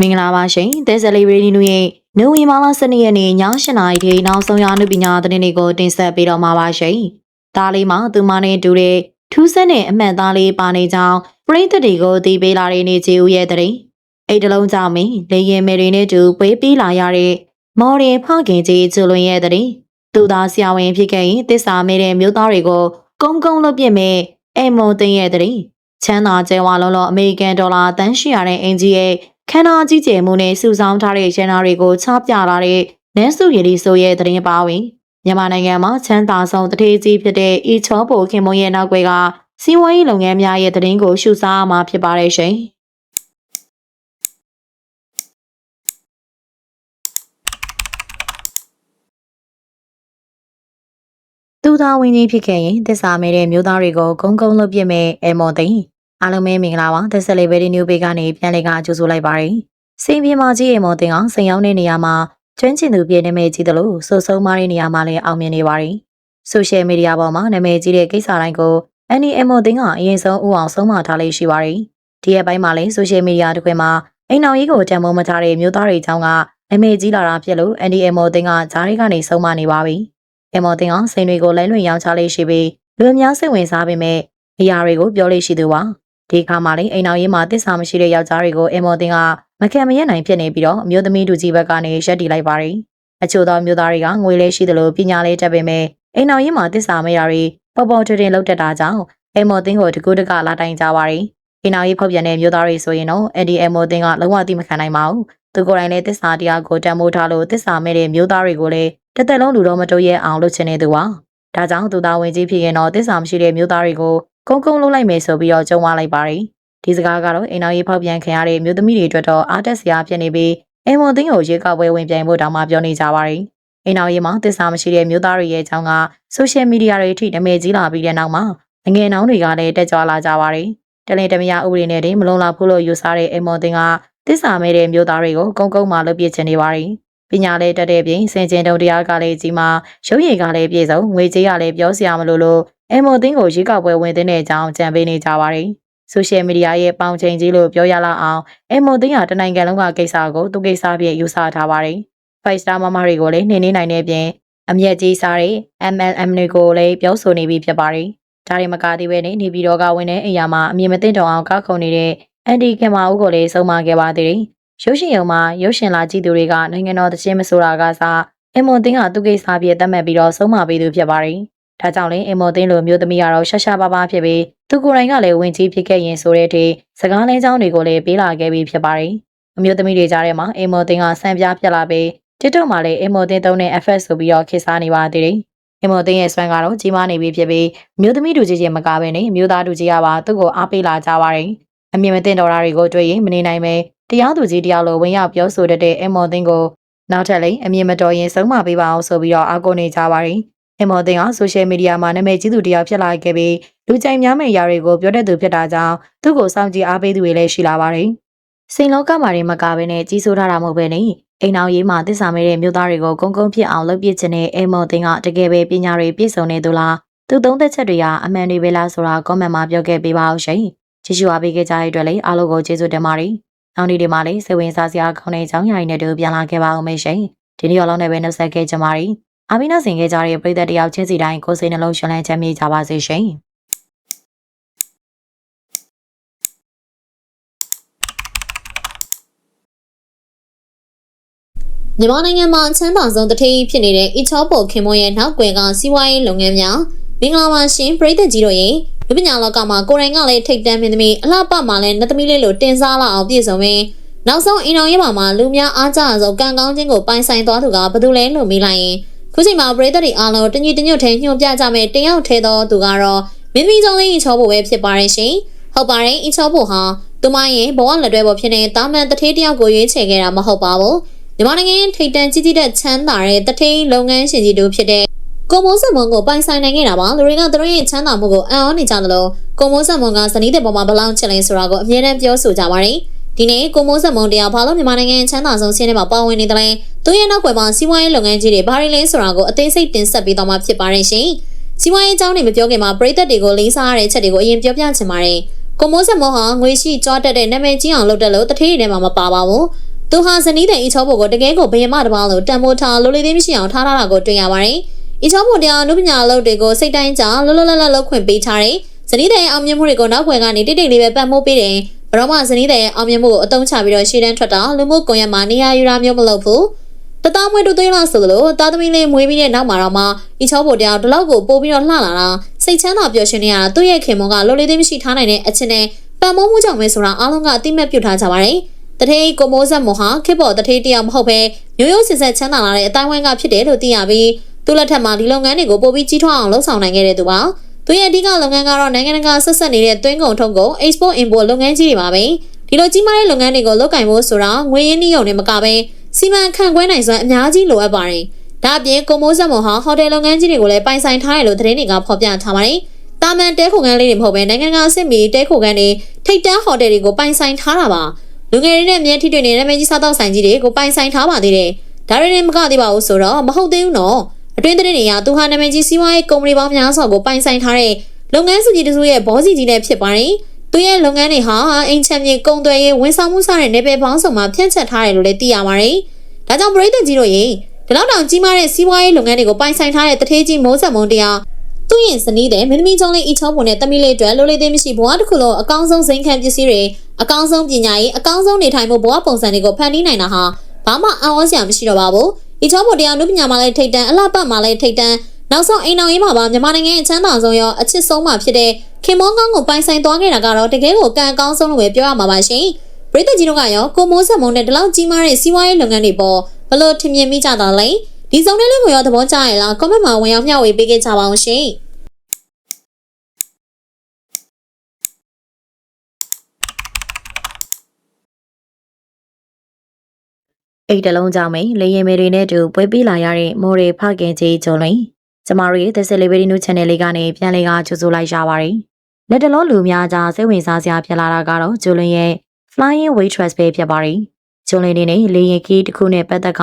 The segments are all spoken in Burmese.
မင်္ဂလာပါရှင်။တဲဇလီရေဒီနူရဲ့နိုဝင်ဘာလ12ရက်နေ့ည8:00နာရီထိနောက်ဆုံးရအနုပညာသတင်းတွေကိုတင်ဆက်ပေးတော့မှာပါရှင်။ဒါလေးမှာသူမနဲ့တူတဲ့ထူးဆန်းတဲ့အမှတ်သားလေးပါနေကြောင်းပရိသတ်တွေကိုတည်ပေးလာတဲ့နေ့ချီဦးရဲ့သတင်း။အိတ်တလုံးကြောင့်မင်းလေရင်မယ်တွေနဲ့တူပွေးပြီးလာရတဲ့မော်ရင်ဖခင်ကြီးကျွလွန်ရဲ့သတင်း။သူသားဆရာဝန်ဖြစ်ခဲ့ရင်တစ္ဆာမဲတဲ့မျိုးသားတွေကိုကုန်းကုန်းလွတ်ပြစ်မဲ့အိမ်မုံသိန်းရဲ့သတင်း။ချမ်းသာကျဲဝါလုံးလုံးအမေရိကန်ဒေါ်လာတန်းရှိရတဲ့အင်ဂျီရဲ့ ခန္ဓာကြီးကျယ်မှုနဲ့စုဆောင်းထားတဲ့ရန်နာတွေကိုချပြလာတဲ့နန်းစုရည်လီဆိုရဲ့သတင်းပါဝင်မြန်မာနိုင်ငံမှာချမ်းသာဆုံးတထေးကြီးဖြစ်တဲ့ဤချောပိုခင်မုံရဲ့နောက်ွယ်ကစီးပွားရေးလုပ်ငန်းများရဲ့သတင်းကိုရှုစားမှာဖြစ်ပါတယ်ရှင်သူသာဝင်းကြီးဖြစ်ခဲ့ရင်သစ္စာမဲတဲ့မျိုးသားတွေကိုဂုံဂုံလွတ်ပြစ်မဲ့အဲမော်သိန်း အားလုံးပဲမင်္ဂလာပါသက်ဆက်လေးပဲဒီနျူပေကနေပြန်လည်ကကြိုဆိုလိုက်ပါရစေ။စိန်ပြေမာကြီးရေမော်တင်အောင်စိန်ရောက်တဲ့နေရာမှာကျွမ်းကျင်သူပြည်နေမဲ့ကြီးတယ်လို့ဆိုဆုံးမတဲ့နေရာမှာလည်းအောင်မြင်နေပါရစေ။ဆိုရှယ်မီဒီယာပေါ်မှာနာမည်ကြီးတဲ့ကိစ္စတိုင်းကိုအန်နီအမော်တင်ကအရင်ဆုံးဥအောင်ဆုံးမထားလေးရှိပါရစေ။ဒီရက်ပိုင်းမှာလည်းဆိုရှယ်မီဒီယာတစ်ခွင်မှာအိမ်အောင်ကြီးကိုတံမိုးမထားတဲ့မျိုးသားတွေအကြောင်းကနာမည်ကြီးလာတာဖြစ်လို့အန်ဒီအမော်တင်ကဂျားတွေကနေဆုံးမနေပါပြီ။အမော်တင်ကစိန်တွေကိုလဲလွင်ရောင်းချလေးရှိပြီးလူအများစိတ်ဝင်စားပေမဲ့အရာတွေကိုပြောလေးရှိသူပါ။ ဒီခါမှလည်းအိမ်အောင်ရေးမှာတစ္ဆာမရှိတဲ့ယောက်ျားတွေကိုအမော်တင်ကမခံမရနိုင်ဖြစ်နေပြီးတော့အမျိုးသမီးလူကြီးဘက်ကနေရက်တီလိုက်ပါတယ်။အချို့သောမျိုးသားတွေကငွေလေးရှိသလိုပညာလေးတက်ပေမဲ့အိမ်အောင်ရေးမှာတစ္ဆာမရတွေပေါ်ပေါ်ထင်ထင်လောက်တက်တာကြောင့်အမော်တင်ကိုတကူတကလာတိုင်ကြပါတယ်။အိမ်အောင်ရေးဖောက်ပြန်တဲ့မျိုးသားတွေဆိုရင်တော့အဲ့ဒီအမော်တင်ကလုံးဝတိမခံနိုင်ပါဘူး။သူကိုယ်တိုင်လည်းတစ္ဆာတရားကိုတန်မိုးထားလို့တစ္ဆာမဲ့တဲ့မျိုးသားတွေကိုလည်းတစ်သက်လုံးလူတော်မတိုးရဲအောင်လုပ်ချင်နေသူပါ။ဒါကြောင့်သူသားဝင်ကြီးဖြစ်ရင်တော့တစ္ဆာမရှိတဲ့မျိုးသားတွေကို ကုန်းကုန်းလုံးလိုက်မယ်ဆိုပြီးတော့ကြုံဝလိုက်ပါတယ်။ဒီစကားကတော့အိမ်တော်ရေးဖောက်ပြန်ခံရတဲ့မျိုးသမီးတွေအတွက်တော့အားတက်စရာဖြစ်နေပြီးအိမ်မွန်သိန်းကိုရေကောက်ပွဲဝင်ပြိုင်ဖို့တောင်မှပြောနေကြပါတယ်။အိမ်တော်ရေးမှာတစ္ဆာမရှိတဲ့မျိုးသားတွေရဲ့အကြောင်းကဆိုရှယ်မီဒီယာတွေအထိနာမည်ကြီးလာပြီးတဲ့နောက်မှာအငယ်နောင်တွေကလည်းတက်ကြွလာကြပါတယ်။တလင်တမယာဥပဒေနဲ့တင်မလုံလောက်ဖို့လို့ယူဆတဲ့အိမ်မွန်သိန်းကတစ္ဆာမဲတဲ့မျိုးသားတွေကိုကုန်းကုန်းမှလုပ်ပြချင်နေပါတယ်။ ပညာလေးတက်တဲ့ပြင်စင်ကျင်တုံတရားကလည်းကြီးမှာရုပ်ရည်ကလည်းပြည့်စုံငွေကြေးကလည်းပြောစရာမလိုလို့အိမ်မွန်သိန်းကိုရေကောက်ပွဲဝင်တဲ့အကြောင်းကြံပေးနေကြပါတယ်။ဆိုရှယ်မီဒီယာရဲ့ပေါင်ချိန်ကြီးလို့ပြောရလောက်အောင်အမိုသိန်းဟာတနိုင်ငံလုံးကကိစ္စကိုသူကိစ္စပြည့်ယူဆထားပါတယ်။ Five Star မမတွေကိုလည်းနှင်းနေနိုင်တဲ့အပြင်အမျက်ကြီးစားတဲ့ MLM တွေကိုလည်းပြောဆိုနေပြီးဖြစ်ပါတယ်။ဒါတွေမကသေးပဲနေပြည်တော်ကဝင်တဲ့အိမ်ယာမှာအမြင်မသိတောင်အောင်ကောက်ခုံနေတဲ့အန်ဒီကင်မာဦးကိုလည်းဆုံးမခဲ့ပါသေးတယ်။ ရုပ်ရှင်ရုံမှာရုပ်ရှင်လာကြည့်သူတွေကနိုင်ငံတော်တခြင်းမဆိုတာကစားအမိုသိန်းဟာသူကိစ္စပြည့်သတ်မှတ်ပြီးတော့ဆုံးမပေးသူဖြစ်ပါတယ်။ဒါကြောင့်လည်းအမော်သိန်းလိုမျိုးသမီးကတော့ရှာရှာပါပါဖြစ်ပြီးသူကိုယ်တိုင်ကလည်းဝင်ကြီးဖြစ်ခဲ့ရင်ဆိုတဲ့အထိစကားလမ်းကြောင်းတွေကိုလည်းပေးလာခဲ့ပြီးဖြစ်ပါတယ်။အမျိုးသမီးတွေကြားထဲမှာအမော်သိန်းကဆန်ပြားပြက်လာပြီး TikTok မှာလည်းအမော်သိန်းသုံးတဲ့ FS ဆိုပြီးတော့ခေတ်စားနေပါသေးတယ်။အမော်သိန်းရဲ့စွမ်းကတော့ကြီးမားနေပြီဖြစ်ပြီးမျိုးသမီးတို့ကြီးချင်းမကားပဲနဲ့မျိုးသားတို့ကြီးကပါသူ့ကိုအားပေးလာကြပါတယ်။ အမြင်မသိတော်တာတွေကိုတွေ့ရင်မနေနိုင်ပဲတရားသူကြီးတရားလိုဝင်ရောက်ပြောဆိုတတ်တဲ့အမော်သိန်းကိုနောက်ထပ်လည်းအမြင်မတော်ရင်ဆုံးမပေးပါအောင်ဆိုပြီးတော့အားကိုးနေကြပါတယ်။အမော်သိန်းကဆိုရှယ်မီဒီယာမှာနာမည်ကြီးသူတယောက်ဖြစ်လာခဲ့ပြီးလူကြိုက်များမယ့်အရာတွေကိုပြောတတ်သူဖြစ်တာကြောင့်သူ့ကိုစောင့်ကြည့်အားပေးသူတွေလည်းရှိလာပါတယ်။စိန်လောကမှာတွေမကဘဲနဲ့ကြီးစိုးထားတာမဟုတ်ပဲနဲ့အိမ်အောင်ရေးမှာတစ္ဆာမဲတဲ့မြို့သားတွေကိုကုန်းကုန်းဖြစ်အောင်လုပ်ပြချင်တဲ့အိမ်မော်သိန်းကတကယ်ပဲပညာတွေပြည့်စုံနေသူလားသူသုံးသက်ချက်တွေကအမှန်တွေပဲလားဆိုတာ comment မှာပြောခဲ့ပေးပါဦးရှင်။ ကြည့်ရှုအားပေးခဲ့ကြတဲ့အတွက်လည်းအားလုံးကိုကျေးဇူးတင်ပါတယ်။နောက်နေ့ဒီမှာလည်းစိတ်ဝင်စားစရာကောင်းတဲ့အကြောင်းအရာတွေနဲ့တူပြန်လာခဲ့ပါဦးမယ်ရှင်။ဒီနေ့ရောလုံးနဲ့ပဲနှုတ်ဆက်ခဲ့ကြပါရီ။အာမီနာဆင်ခဲ့ကြတဲ့ပရိသတ်တယောက်ချင်းစီတိုင်းကိုယ်စိတ်နှလုံးရှင်လန်းချမ်းမြေ့ကြပါစေရှင်။မြန်မာနိုင်ငံမှာအချမ်းသာဆုံးတထေးဖြစ်နေတဲ့အီချောပိုခင်မွန်ရဲ့နောက်ွယ်ကစီးပွားရေးလုပ်ငန်းများမင်္ဂလာပါရှင်ပြည်သက်ကြီးတို့ရေ လူပညာလောကမှာကိုယ်တိုင်ကလည်းထိတ်တန့်မင်းသမီးအလှပမှာလည်းနှစ်သမီးလေးလိုတင်စားလာအောင်ပြည့်စုံပြီးနောက်ဆုံးအင်တော်ရေးမှာမှာလူများအားကြဆုံးကံကောင်းခြင်းကိုပိုင်ဆိုင်သွားသူကဘယ်သူလဲလို့မေးလိုက်ရင်ခုချိန်မှာပြည်သက်တွေအားလုံးတညီတညွတ်ထဲညွှန်ပြကြမဲ့တယောက်ထဲသောသူကတော့မင်းသမီးကြောင့်လေးအီချောပိုပဲဖြစ်ပါတယ်ရှင်ဟုတ်ပါတယ်အီချောပိုဟာသူမရဲ့ဘဝလက်တွဲပေါ်ဖြစ်တဲ့တာမန်တထေးတယောက်ကိုရွေးချယ်ခဲ့တာမဟုတ်ပါဘူးမြန်မာနိုင်ငံထိပ်တန်းကြီးကြီးတဲ့ချမ်းသာတဲ့တထိန်လုပ်ငန်းရှင်ကြီးတို့ဖြစ်တဲ့ ကိုမိုးစမွန်ကိုပိုင်ဆိုင်နိုင်ခဲ့တာပါလူတွေကသူတို့ရဲ့ချမ်းသာမှုကိုအံ့ဩနေကြသလိုကိုမိုးစမွန်ကဇနီးတဲ့ပေါ်မှာဘလောင်ချင်လဲဆိုတာကိုအမြဲတမ်းပြောဆိုကြပါတယ်ဒီနေ့ကိုမိုးစမွန်တရားဘာလို့မြန်မာနိုင်ငံချမ်းသာဆုံးဆင်းထဲမှာပါဝင်နေတယ်လဲသူရဲ့နောက်ွယ်မှာစီးပွားရေးလုပ်ငန်းကြီးတွေဘာတွေလဲဆိုတာကိုအသေးစိတ်တင်ဆက်ပေးသွားမှာဖြစ်ပါတယ်ရှင်စီးပွားရေးအကြောင်းတွေမပြောခင်မှာပြည်သက်တွေကိုလေးစားရတဲ့ချက်တွေကိုအရင်ပြောပြချင်ပါတယ်ကိုမိုးဆက်မောဟာငွေရှိကြွားတက်တဲ့နာမည်ကြီးအောင်လုပ်တယ်လို့တထေးတွေထဲမှာမပါပါဘူးသူဟာဇနီးတဲ့အီချောဘိုကိုတကယ်ကိုဘယမတစ်ပါးလို့တန်ဖိုးထားလိုလေးသေးမရှိအောင်ထားထားတာကိုတွေ့ရပါတယ် အီချောဘိုတရားအနုပညာလုပ်တွေကိုစိတ်တိုင်းကြလောလောလတ်လတ်လုပ်ခွင့်ပေးထားတယ်ဇနီးတဲ့အောင်မြင်မှုတွေကိုနောက်ွယ်ကနေတိတ်တိတ်လေးပဲပတ်မိုးပေးတယ်ဘရောမဇနီးတဲ့အောင်မြင်မှုကိုအတုံးချပြီးတော့ရှေ့တန်းထွက်တာလူမှုကွန်ရက်မှာနေရာယူတာမျိုးမလုပ်ဘူးတသားမွေးတူသွေးလာဆိုလို့တာသမီလေးမွေးပြီးတဲ့နောက်မှာတော့မှအီချောဘိုတရားဒီလောက်ကိုပို့ပြီးတော့လှလာတာစိတ်ချမ်းသာပျော်ရွှင်နေရတာသူ့ရဲ့ခင်မွန်ကလိုလေးသေးမရှိထားနိုင်တဲ့အချင်းနဲ့ပံမိုးမှုကြောင့်ပဲဆိုတာအားလုံးကအတိမတ်ပြုထားကြပါတယ်တထေးကိုမိုးဆက်မွန်ဟာခေတ်ပေါ်တထေးတယောက်မဟုတ်ပဲမျိုးရိုးစစ်ဆက်ချမ်းသာလာတဲ့အတိုင်းဝိုင်းကဖြစ်တယ်လို့သိရပြီး သူ့လက်ထက်မှာဒီလုပ်ငန်းတွေကိုပို့ပြီးကြီးထွားအောင်လှုပ်ဆောင်နိုင်ခဲ့တဲ့သူပါသူရဲ့အဓိကလုပ်ငန်းကတော့နိုင်ငံတကာဆက်ဆက်နေတဲ့သွင်းကုန်ထုတ်ကုန် export import လုပ်ငန်းကြီးတွေပါပဲဒီလိုကြီးမားတဲ့လုပ်ငန်းတွေကိုလုပ်ကင်ဖို့ဆိုတာငွေရင်းနှီးရုံနဲ့မကဘဲစီမံခန့်ခွဲနိုင်စွမ်းအများကြီးလိုအပ်ပါတယ်ဒါအပြင်ကိုမိုးဆက်မွန်ဟာဟိုတယ်လုပ်ငန်းကြီးတွေကိုလည်းပိုင်ဆိုင်ထားတယ်လို့သတင်းတွေကဖော်ပြထားပါတယ်တာမန်တဲခိုခန်းလေးတွေမဟုတ်ဘဲနိုင်ငံကအဆင့်မီတဲခိုခန်းတွေထိတ်တန်းဟိုတယ်တွေကိုပိုင်ဆိုင်ထားတာပါလူငယ်တွေနဲ့အမြဲထိတွေ့နေတဲ့နာမည်ကြီးစားတောက်ဆိုင်ကြီးတွေကိုပိုင်ဆိုင်ထားပါသေးတယ်ဒါတွေနဲ့မကသေးပါဘူးဆိုတော့မဟုတ်သေးဘူးနော် အတွင်းသတင်းတွေကသူဟာနာမည်ကြီးစီးပွားရေးကုမ္ပဏီပေါင်းများစွာကိုပိုင်ဆိုင်ထားတဲ့လုပ်ငန်းစုကြီးတစုရဲ့ဘောစီကြီးနဲ့ဖြစ်ပါတယ်သူရဲ့လုပ်ငန်းတွေဟာအိမ်ချမ်းမြေကုံသွယ်ရေးဝန်ဆောင်မှုစတဲ့နယ်ပယ်ပေါင်းစုံမှာဖြန့်ချက်ထားတယ်လို့လည်းသိရပါတယ်ဒါကြောင့်ပရိသတ်ကြီးတို့ရေဒီလောက်တောင်ကြီးမားတဲ့စီးပွားရေးလုပ်ငန်းတွေကိုပိုင်ဆိုင်ထားတဲ့တထေးကြီးမိုးဆက်မုံတရားသူ့ရင်စနီးတဲ့မင်းသမီးကျောင်းလေးအီချောပုံနဲ့တမီလေးအတွက်လိုလေးသေးမရှိဘဝတစ်ခုလုံးအကောင်းဆုံးဇိမ်ခံပစ္စည်းတွေအကောင်းဆုံးပညာရေးအကောင်းဆုံးနေထိုင်မှုဘဝပုံစံတွေကိုဖန်တီးနိုင်တာဟာဘာမှအံ့ဩစရာမရှိတော့ပါဘူး အီချောပုံတရားနုပညာမှာလည်းထိတ်တန်းအလှပမှာလည်းထိတ်တန်းနောက်ဆုံးအိမ်တော်ရေးမှာပါမြန်မာနိုင်ငံရဲ့အချမ်းသာဆုံးရောအချစ်ဆုံးမှာဖြစ်တဲ့ခင်မောကောင်းကိုပိုင်ဆိုင်သွားခဲ့တာကတော့တကယ်ကိုကံအကောင်းဆုံးလို့ပဲပြောရမှာပါရှင်ပရိသတ်ကြီးတို့ကရောကိုမိုးဆက်မုံနဲ့ဒီလောက်ကြီးမားတဲ့စီးပွားရေးလုပ်ငန်းတွေပေါ်ဘလို့ထင်မြင်မိကြတာလဲဒီစုံတဲ့လေးကိုရောသဘောကျရလား comment မှာဝင်ရောက်မျှဝေပေးခဲ့ကြပါအောင်ရှင် အိတ်တလုံးကြောင့်မင်းလေရင်မေတွေနဲ့တူပွဲပေးလာရတဲ့မော်ရီဖခင်ကြီးဂျုံလင်ကျမတို့ရဲ့ The Celebrity News Channel လေးကနေပြန်လည်ကကြိုဆိုလိုက်ရပါတယ်။လက်တလုံးလူများကြားစိတ်ဝင်စားစရာဖြစ်လာတာကတော့ဂျုံလင်ရဲ့ Flying Waitress ပဲဖြစ်ပါတယ်။ဂျုံလင်နေနဲ့လေရင်ကီးတစ်ခုနဲ့ပတ်သက်က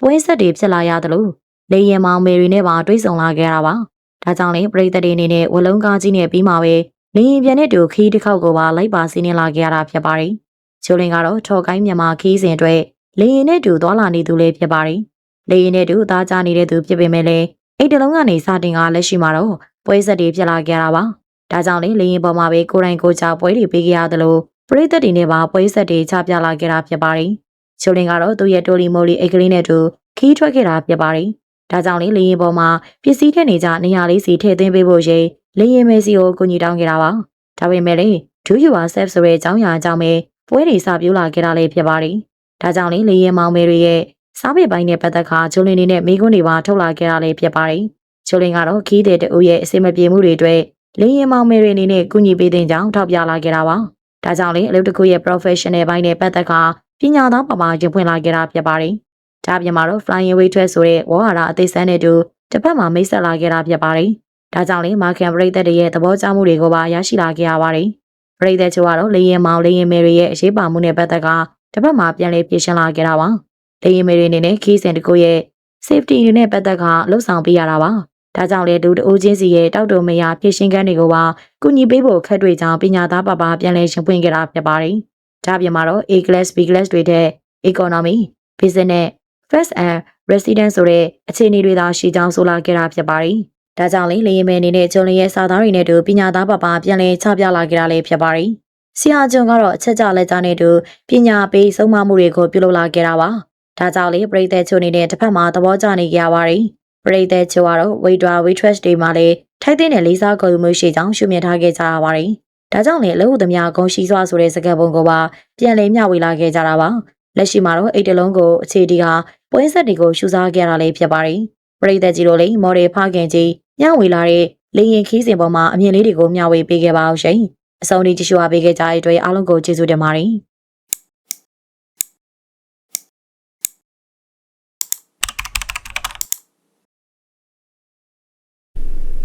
ပွဲဆက်တွေဖြစ်လာရတယ်လို့လေရင်မောင်မေရီနဲ့ပါတွေ့ဆုံလာခဲ့တာပါ။ဒါကြောင့်လေပရိသတ်တွေအနေနဲ့ဝလုံးကားကြီးနဲ့ပြီးမှပဲလေရင်ပြန်တဲ့တူခီးတစ်ခေါက်ကိုပါလိုက်ပါစီးနေလာခဲ့ရတာဖြစ်ပါတယ်။ဂျုံလင်ကတော့ထော်ကိုင်းမြန်မာခီးစဉ်အတွက် လေရင်နဲ့တူသွားလာနေသူလေးဖြစ်ပါတယ်။လေရင်နဲ့တူအသားကျနေတဲ့သူဖြစ်ပေမဲ့လည်းအိတ်တလုံးကနေစတင်ကလက်ရှိမှာတော့ပွဲဆက်တွေဖြစ်လာကြတာပါ။ဒါကြောင့်လေလေရင်ပေါ်မှာပဲကိုယ်တိုင်ကိုယ်ချပွဲတွေပေးကြရတယ်လို့ပရိသတ်တွေနဲ့ပါပွဲဆက်တွေချပြလာကြတာဖြစ်ပါတယ်။ချိုလင်ကတော့သူ့ရဲ့တိုလီမိုလီအိတ်ကလေးနဲ့တူခီးထွက်ခဲ့တာဖြစ်ပါတယ်။ဒါကြောင့်လေလေရင်ပေါ်မှာပစ္စည်းထည့်နေကြနေရာလေးစီထည့်သွင်းပေးဖို့ရေလေရင်မဲစီကိုကူညီတောင်းခဲ့တာပါ။ဒါပေမဲ့လေဒူးယူဝါဆက်ဆိုတဲ့အကြောင်းအရာအကြောင်းပဲပွဲတွေစပြိုးလာခဲ့တာလေးဖြစ်ပါတယ်။ ဒါကြောင့်လေလေရင်မောင်မေတွေရဲ့စားပစ်ပိုင်းနဲ့ပတ်သက်ခါဂျိုလင်နေနဲ့မိကွန်းတွေပါထုတ်လာခဲ့တာလည်းဖြစ်ပါတယ်။ဂျိုလင်ကတော့ခီးတဲ့တူရဲ့အစင်မပြေမှုတွေအတွက်လေရင်မောင်မေတွေအနေနဲ့ကူညီပေးတဲ့ကြောင်းထောက်ပြလာခဲ့တာပါ။ဒါကြောင့်လေအလုပ်တစ်ခုရဲ့ professional ဘိုင်းနဲ့ပတ်သက်ခါပညာသားပမာရင်ဖွင့်လာခဲ့တာဖြစ်ပါတယ်။ဒါပြင်မှာတော့ flying waitress ဆိုတဲ့ဝါဟာရအသေးစမ်းတဲ့တူတစ်ဖက်မှာမိတ်ဆက်လာခဲ့တာဖြစ်ပါတယ်။ဒါကြောင့်လေမာကန်ပရိသတ်တွေရဲ့သဘောကျမှုတွေကိုပါရရှိလာခဲ့ရပါတယ်။ပရိသတ်ချို့ကတော့လေရင်မောင်လေရင်မေတွေရဲ့အရေးပါမှုနဲ့ပတ်သက်ခါ တစ်ဖက်မှာပြန်လည်ပြင်ဆင်လာခဲ့တာပါ။လေရင်မေတွေအနေနဲ့ခီးစဉ်တစ်ခုရဲ့ safety တွေနဲ့ပတ်သက်ခါလှုပ်ဆောင်ပေးရတာပါ။ဒါကြောင့်လေဒူတအိုးချင်းစီရဲ့တောက်တုံမရပြင်ဆင်ကန်းတွေကိုပါကုညီပေးဖို့ခက်တွေ့ကြောင်းပညာသားပါပါပြန်လည်ရှင်ပွင့်ခဲ့တာဖြစ်ပါတယ်။ဒါပြင်မှာတော့ A class B class တွေတဲ့ economy, business, first and resident ဆိုတဲ့အခြေအနေတွေသာရှိကြောင်းဆိုလာခဲ့တာဖြစ်ပါတယ်။ဒါကြောင့်လေလေရင်မဲအနေနဲ့ကျုံလရဲ့စာသားတွေနဲ့တူပညာသားပါပါပြန်လည်ချပြလာခဲ့တာလည်းဖြစ်ပါတယ်။ ဆရာကျုံကတော့အချက်ကြလက်ကြနဲ့တူပညာပေးဆုံးမမှုတွေကိုပြုလုပ်လာခဲ့တာပါ။ဒါကြောင့်လေပရိသတ်ချိုနေတဲ့တစ်ဖက်မှာသဘောကျနေကြပါတယ်။ပရိသတ်ချိုကတော့ waiter waitress တွေမှာလည်းထိုက်တဲ့လေးစားခေါ်ယူမှုရှိကြောင်းရှုမြင်ထားခဲ့ကြရပါတယ်။ဒါကြောင့်လေအလုပ်သမားဂုံရှိစွာဆိုတဲ့စကားပုံကိုပါပြန်လည်မျှဝေလာခဲ့ကြတာပါ။လက်ရှိမှာတော့အိတ်တလုံးကိုအခြေဒီကပွဲဆက်တွေကိုရှုစားခဲ့ရတာလည်းဖြစ်ပါတယ်။ပရိသတ်ကြီးတို့လည်းမော်ဒယ်ဖခင်ကြီးညဝေလာတဲ့လေရင်ခီးစဉ်ပေါ်မှာအမြင်လေးတွေကိုမျှဝေပေးခဲ့ပါအောင်ရှင်။ အဆုံးထိကြည့်ရှုအားပေးခဲ့ကြတဲ့အတွက်အားလုံးကိုကျေးဇူးတင်ပါတယ်။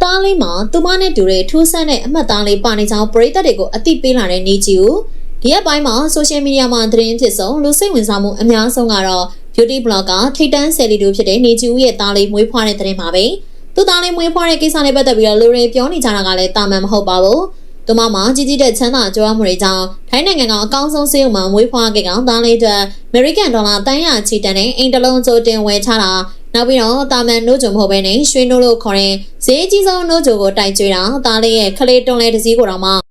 တားလေးမှာသူမနဲ့တူတဲ့ထူးဆန်းတဲ့အမှတ်သားလေးပါနေကြောင်းပရိသတ်တွေကိုအသိပေးလာတဲ့နေကြီးကိုဒီရက်ပိုင်းမှာဆိုရှယ်မီဒီယာမှာသတင်းဖြစ်ဆုံးလူစိတ်ဝင်စားမှုအများဆုံးကတော့ beauty blogger ထိတ်တန်းဆယ်လီတို့ဖြစ်တဲ့နေကြီးဦးရဲ့သားလေးမွေးဖွားတဲ့သတင်းပါပဲသူသားလေးမွေးဖွားတဲ့ကိစ္စနဲ့ပတ်သက်ပြီးတော့လူတွေပြောနေကြတာကလည်းတာမန်မဟုတ်ပါဘူး သူမမှာကြီးကြီးတဲ့ချမ်းသာကြွားမှုတွေကြောင့်ထိုင်းနိုင်ငံကအကောင်းဆုံးစေးုံမှာမွေးဖွားခဲ့ကောင်သားလေးအတွက်အမေရိကန်ဒေါ်လာတန်းရချီတန်တဲ့အိမ်တလုံးချိုတင်ဝယ်ချတာနောက်ပြီးတော့တာမန်နိုးကြုံမဟုတ်ဘဲနဲ့ရွှေနိုးလို့ခေါ်တဲ့ဈေးကြီးဆုံးနိုးကြုံကိုတိုက်ကျွေးတာသားလေးရဲ့ခလေးတွန်းလဲတစ်စည်းကိုတော့မှ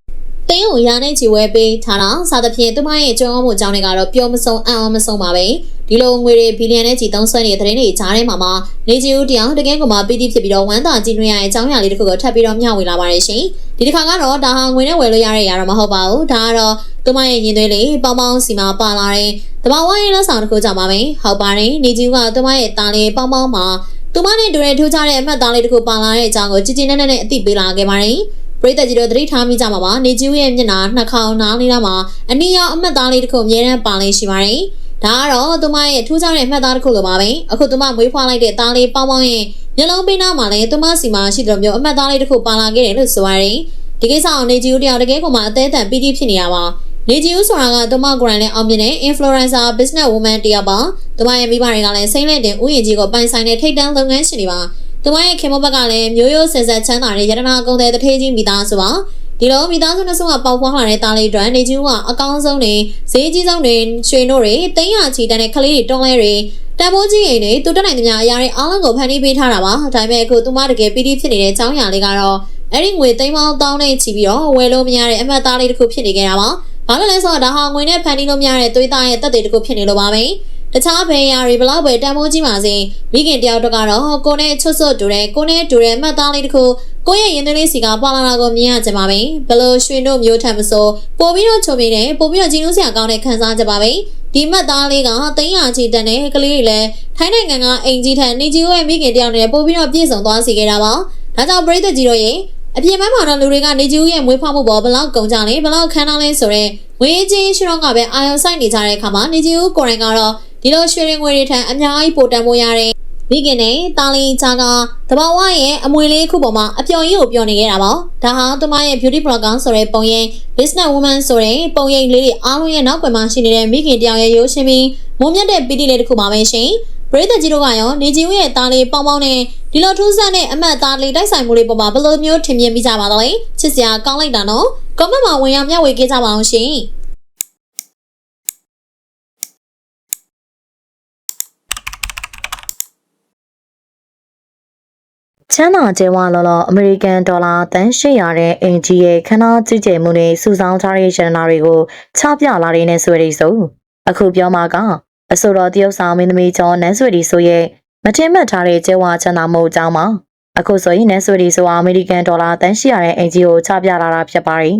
တင်းကိုရာနဲ့ချီဝဲပေးထားတာစသဖြင့်သူမရဲ့ကြုံမှုအကြောင်းတွေကတော့ပြောမဆုံးအံ့ဩမဆုံးပါပဲဒီလိုငွေတွေဘီလီယံနဲ့ချီသုံးဆွဲနေတဲ့သတင်းတွေကြားထဲမှာမှနေကြီးဦးတရားတကယ်ကိုမှပီတိဖြစ်ပြီးတော့ဝမ်းသာကြည်နွေရတဲ့အကြောင်းအရာလေးတစ်ခုကိုထပ်ပြီးတော့မျှဝေလာပါတယ်ရှင်ဒီတစ်ခါကတော့ဒါဟာငွေနဲ့ဝယ်လို့ရတဲ့အရာတော့မဟုတ်ပါဘူးဒါကတော့သူမရဲ့ရင်သွေးလေးပေါင်းပေါင်းစီမှာပါလာတဲ့တဘာဝရေးလက်ဆောင်တစ်ခုကြောင့်ပါပဲဟုတ်ပါတယ်နေကြီးဦးကသူမရဲ့တားလေးပေါင်းပေါင်းမှာသူမနဲ့တူတဲ့ထူးခြားတဲ့အမှတ်သားလေးတစ်ခုပါလာတဲ့အကြောင်းကိုကြည်ကြည်နက်နက်နဲ့အသိပေးလာခဲ့ပါတယ် ပရိသတ်ကြီးတို့သတိထားမိကြမှာပါနေကျူးရဲ့မျက်နှာနှစ်ခေါင်းနားလေးလာမှာအနီရောင်အမှတ်သားလေးတစ်ခုအမြဲတမ်းပါလေးရှိပါတယ်ဒါကတော့သူမရဲ့ထူးခြားတဲ့အမှတ်သားတစ်ခုလိုပါပဲအခုသူမမွေးဖွားလိုက်တဲ့သားလေးပေါင်းပေါင်းရဲ့မျက်လုံးပိနားမှာလည်းသူမစီမှာရှိတယ်မျိုးအမှတ်သားလေးတစ်ခုပါလာခဲ့တယ်လို့ဆိုရတယ်ဒီကိစ္စအောင်နေကျူးတယောက်တကယ်ကိုမှအသေးအံပီတိဖြစ်နေတာပါနေကျူးဆိုတာကသူမကိုယ်တိုင်လည်းအောင်မြင်တဲ့ influencer business woman တယောက်ပါသူမရဲ့မိဘတွေကလည်းစိမ့်လက်တင်ဥယျာဉ်ကြီးကိုပိုင်ဆိုင်တဲ့ထိပ်တန်းလုပ်ငန်းရှင်တွေပါ သူမရဲ့ခင်မဘက်ကလည်းမျိုးရိုးဆင်ဆက်ချမ်းသာတဲ့ရတနာကုန်းတဲ့တထေးကြီးမိသားစုပါဒီလိုမိသားစုနှစ်စုကပေါက်ဖွားလာတဲ့သားလေးတွေနေကျူးကအကောင်းဆုံးနေဈေးကြီးဆုံးတွေရွှေနို့တွေတိန်းရချီတန်းတဲ့ကလေးတွေတွန်းလဲတွေတန်ဖိုးကြီးအိမ်တွေတူတက်နိုင်သမျှအရာတွေအားလုံးကိုဖန်တီးပေးထားတာပါဒါပေမဲ့အခုသူမတကယ်ပီတိဖြစ်နေတဲ့အကြောင်းအရာလေးကတော့အဲ့ဒီငွေသိန်းပေါင်းတောင်းနဲ့ချီပြီးတော့ဝယ်လို့မရတဲ့အမှတ်သားလေးတစ်ခုဖြစ်နေကြတာပါဘာလို့လဲဆိုတော့ဒါဟာငွေနဲ့ဖန်တီးလို့မရတဲ့သွေးသားရဲ့တက်တွေတစ်ခုဖြစ်နေလို့ပါပဲ တခြားဘယ်ရာတွေဘလောက်ပဲတန်ဖိုးကြီးပါစေမိခင်တယောက်တော့ကတော့ကိုနဲ့ချွတ်ဆွတ်တူတဲ့ကိုနဲ့တူတဲ့မှတ်သားလေးတစ်ခုကိုရဲ့ရင်သွေးလေးစီကပါလာတာကိုမြင်ရကြပါပဲဘလို့ရွှေတို့မျိုးထက်မစိုးပို့ပြီးတော့ချုံပြနေပို့ပြီးတော့ဂျင်းလို့စရာကောင်းတဲ့ခံစားကြပါပဲဒီမှတ်သားလေးကသိန်းရချီတန်တဲ့ကလေးတွေလည်းထိုင်းနိုင်ငံကအိမ်ကြီးထက်နေကြီးရဲ့မိခင်တယောက်နဲ့ပို့ပြီးတော့ပြည့်စုံသွားစေခဲ့တာပါဒါကြောင့်ပရိသတ်ကြီးတို့ရဲ့အပြင်ပန်းမှာတော့လူတွေကနေကျူးရဲ့မွေးဖွားမှုပေါ်ဘလောက်ကုန်ကြလဲဘလောက်ခမ်းနားလဲဆိုတော့ငွေချင်းရှိတော့ကပဲအာယုံဆိုင်နေကြတဲ့အခါမှာနေကျူးကိုရင်ကတော့ ဒီလိုရွှေရင်ငွေတွေထံအများကြီးပိုတန်ဖို့ရတဲ့မိခင်နဲ့တာလီချာကတဘာဝရဲ့အမွေလေးခုပေါ်မှာအပျော်ကြီးကိုပြောနေခဲ့တာပါဒါဟာသူမရဲ့ beauty blogger ဆိုတဲ့ပုံရိပ် business woman ဆိုတဲ့ပုံရိပ်လေးတွေအားလုံးရဲ့နောက်ကွယ်မှာရှိနေတဲ့မိခင်တယောက်ရဲ့ရိုးရှင်းပြီးမုံမြတ်တဲ့ပီတိလေးတစ်ခုပါပဲရှင်ပရိသတ်ကြီးတို့ကရောနေကြီးဦးရဲ့သားလေးပေါင်းပေါင်းနဲ့ဒီလိုထူးဆန်းတဲ့အမတ်သားလေးတိုက်ဆိုင်မှုလေးပေါ်မှာဘယ်လိုမျိုးထင်မြင်မိကြပါသလဲချစ်စရာကောင်းလိုက်တာနော်ကွန်မန့်မှာဝင်ရောက်မျှဝေခဲ့ကြပါအောင်ရှင် ချမ်းသာကျဲဝါလောလောအမေရိကန်ဒေါ်လာတန်800တဲ့အင်ဂျီရဲ့ခဏကြီးကျယ်မှုနဲ့စုဆောင်းထားတဲ့ရတနာတွေကိုချပြလာတဲ့နဲ့ဆွေရီဆိုအခုပြောမှာကအဆိုတော်တရုတ်ဆောင်မင်းသမီးကျော်နန်းဆွေရီဆိုရဲ့မထင်မှတ်ထားတဲ့ကျဲဝါချမ်းသာမှုအကြောင်းမှာအခုဆိုရင်နန်းဆွေရီဆိုအမေရိကန်ဒေါ်လာတန်800တဲ့အင်ဂျီကိုချပြလာတာဖြစ်ပါတယ်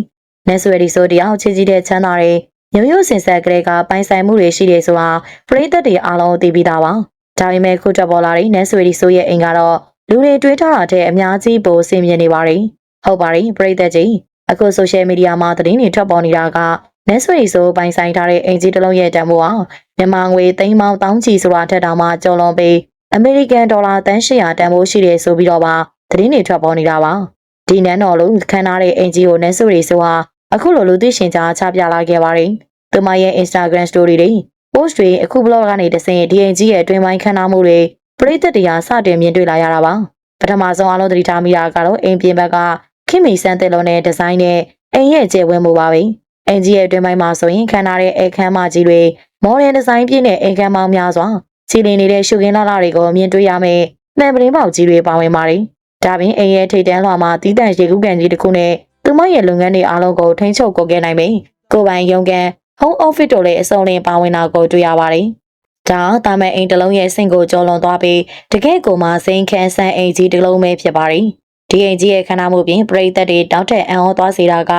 နန်းဆွေရီဆိုတယောက်ချစ်ကြီးတဲ့ချမ်းသာတွေရိုးရိုးစင်ဆက်ကလေးကပိုင်ဆိုင်မှုတွေရှိတယ်ဆိုတာပရိသတ်တွေအားလုံးသိပြီးသားပါဒါပေမဲ့ခုထွက်ပေါ်လာတဲ့နန်းဆွေရီဆိုရဲ့အိမ်ကတော့ လူတွေတွေးထားတာတဲ့အများကြီးပိုဆင်မြင်နေပါတယ်။ဟုတ်ပါတယ်ပြိတ္တကြီးအခု social media မှာသတင်းတွေထွက်ပေါ်နေတာကနက်ဆွေဆိုပိုင်ဆိုင်ထားတဲ့အင်ဂျီတစ်လုံးရဲ့တန်ဖိုးဟာမြန်မာငွေသိန်းပေါင်းတောင်းချီဆိုတာထက်တောင်မှကျော်လွန်ပြီးအမေရိကန်ဒေါ်လာတန်း800တန်ဖိုးရှိတယ်ဆိုပြီးတော့ပါသတင်းတွေထွက်ပေါ်နေတာပါ။ဒီနန်းတော်လုံးခန်းထားတဲ့အင်ဂျီကိုနက်ဆွေဆိုဟာအခုလိုလူသိရှင်ကြားချပြလာခဲ့ပါတယ်။သူမရဲ့ Instagram story တွေ post တွေအခု blog ကနေတဆင့်ဒီအင်ဂျီရဲ့အတွင်းပိုင်းခန်းနာမှုတွေ ပရိသတ်တရားစတင်မြင်တွေ့လာရတာပါပထမဆုံးအလုံးသတိထားမိတာကတော့အိမ်ပြင်ဘက်ကခင်မီဆန်းတဲ့လုံးနဲ့ဒီဇိုင်းနဲ့အိမ်ရဲ့ကျယ်ဝန်းမှုပါပဲအင်ကြီးရဲ့အတွင်းပိုင်းမှာဆိုရင်ခန်းထားတဲ့အခန်းမကြီးတွေမော်ဒယ်ဒီဇိုင်းပြည့်တဲ့အိမ်ခန်းပေါင်းများစွာခြေလင်းနေတဲ့ရှုခင်းလာလာတွေကိုမြင်တွေ့ရမယ်မှန်ပရင်းပေါက်ကြီးတွေပါဝင်ပါတယ်ဒါပြင်အိမ်ရဲ့ထိတ်တန်းလွှာမှာတီးတန့်ရေကူးကန်ကြီးတစ်ခုနဲ့သူမရဲ့လုပ်ငန်းတွေအားလုံးကိုထိန်းချုပ်ကိုခဲ့နိုင်မယ်ကိုပိုင်ရုံးကန် home office တို့လည်းအစုံလင်ပါဝင်တာကိုတွေ့ရပါတယ် ဒါတာမန်အိမ်တစ်လုံးရဲ့စင်ကိုကျော်လွန်သွားပြီးတကယ့်ကိုမှစိန်ခန်းဆန်းအိမ်ကြီးတစ်လုံးပဲဖြစ်ပါတယ်။ဒီအိမ်ကြီးရဲ့ခန္ဓာမှုပြင်ပရိသတ်တွေတောက်ထက်အံ့ဩသွားစေတာက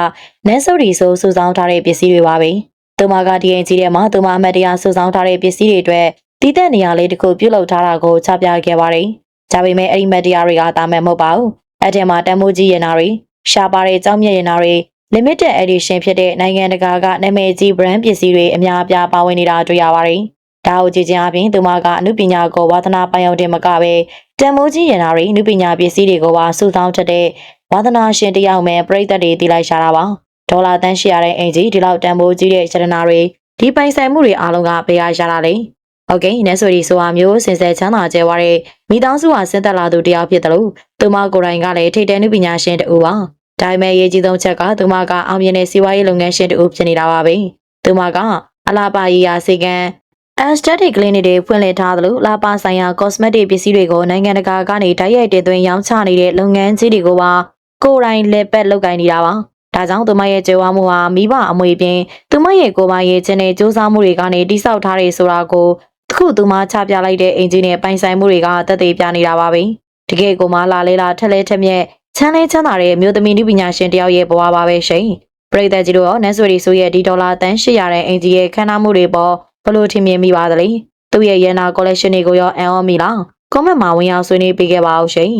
နန်းစုရီဆိုစုဆောင်းထားတဲ့ပစ္စည်းတွေပါပဲ။သူမကဒီအိမ်ကြီးထဲမှာသူမအမတ်တရားစုဆောင်းထားတဲ့ပစ္စည်းတွေအတွက်တည်တဲ့နေရာလေးတစ်ခုပြုလုပ်ထားတာကိုချပြခဲ့ပါတယ်။ဒါပေမဲ့အဲ့ဒီမတ်တရားတွေကတာမန်မဟုတ်ပါဘူး။အဲ့ဒီမှာတန်မိုးကြီးရင်နာတွေရှားပါတဲ့ကြောင်းမြတ်ရင်နာတွေ limited edition ဖြစ်တဲ့နိုင်ငံတကာကနာမည်ကြီး brand ပစ္စည်းတွေအများအပြားပါဝင်နေတာတွေ့ရပါတယ်။ ဒါကိုကြည့်ချင်းအပြင်သူမကအမှုပညာကိုဝါသနာပိုင်အောင်တင်မကပဲတန်မိုးကြီးရင်နာတွေအမှုပညာပစ္စည်းတွေကိုပါစုဆောင်းထတဲ့ဝါသနာရှင်တယောက်မဲ့ပြိသက်တွေတီးလိုက်ရှာတာပါ။ဒေါ်လာတန်းရှိရတဲ့အင်ဂျီဒီလောက်တန်မိုးကြီးတဲ့ရတနာတွေဒီပိုင်ဆိုင်မှုတွေအားလုံးကပေးရရှာတာလေ။ဟုတ်ကဲ့နက်ဆိုဒီဆိုတာမျိုးစင်စဲချမ်းသာကျဲွားတဲ့မိသားစုဟာဆင်းသက်လာသူတယောက်ဖြစ်တယ်လို့သူမကိုယ်တိုင်ကလည်းထိတ်တဲနုပညာရှင်တူပါဒါပေမဲ့အရေးကြီးဆုံးချက်ကသူမကအောင်မြင်တဲ့စီးပွားရေးလုပ်ငန်းရှင်တူဖြစ်နေတာပါပဲသူမကအလားပါရေးရာစေကံ aesthetic clinic တွေဖွင့်လှစ်ထားသလိုလာပါဆိုင်ရာ cosmetic ပစ္စည်းတွေကိုနိုင်ငံတကာကနေတိုက်ရိုက်တင်သွင်းရောင်းချနေတဲ့လုပ်ငန်းကြီးတွေကိုပါကိုယ်တိုင်လက်ပတ်လုပ်ကိုင်နေတာပါဒါကြောင့်သူမရဲ့ကြွယ်ဝမှုဟာမိဘအမွေပြင်သူမရဲ့ကိုယ်ပိုင်ရဲ့ခြင်းနဲ့စူးစမ်းမှုတွေကနေတိစောက်ထားတယ်ဆိုတာကိုအခုသူမချပြလိုက်တဲ့အင်ဂျင်နဲ့ပိုင်ဆိုင်မှုတွေကသက်သေပြနေတာပါပဲတကယ်ကိုမလာလဲလာထက်လဲထက်မြက်ချမ်းလဲချမ်းသာတဲ့အမျိုးသမီးနုပညာရှင်တယောက်ရဲ့ဘဝပါပဲရှင်ပရိသတ်ကြီးတို့ရောနတ်ဆွေရီဆိုရဲ့ဒီဒေါ်လာတန်း800တဲ့အင်ဂျီရဲ့ခန်းနာမှုတွေပေါ် ဘလို့ထင်မြင်မိပါသလဲသူ့ရဲ့ရန်နာ collection တွေကိုရောအန်အောမီလား comment မှာဝင်ရောက်ဆွေးနွေးပေးခဲ့ပါအောင်ရှင်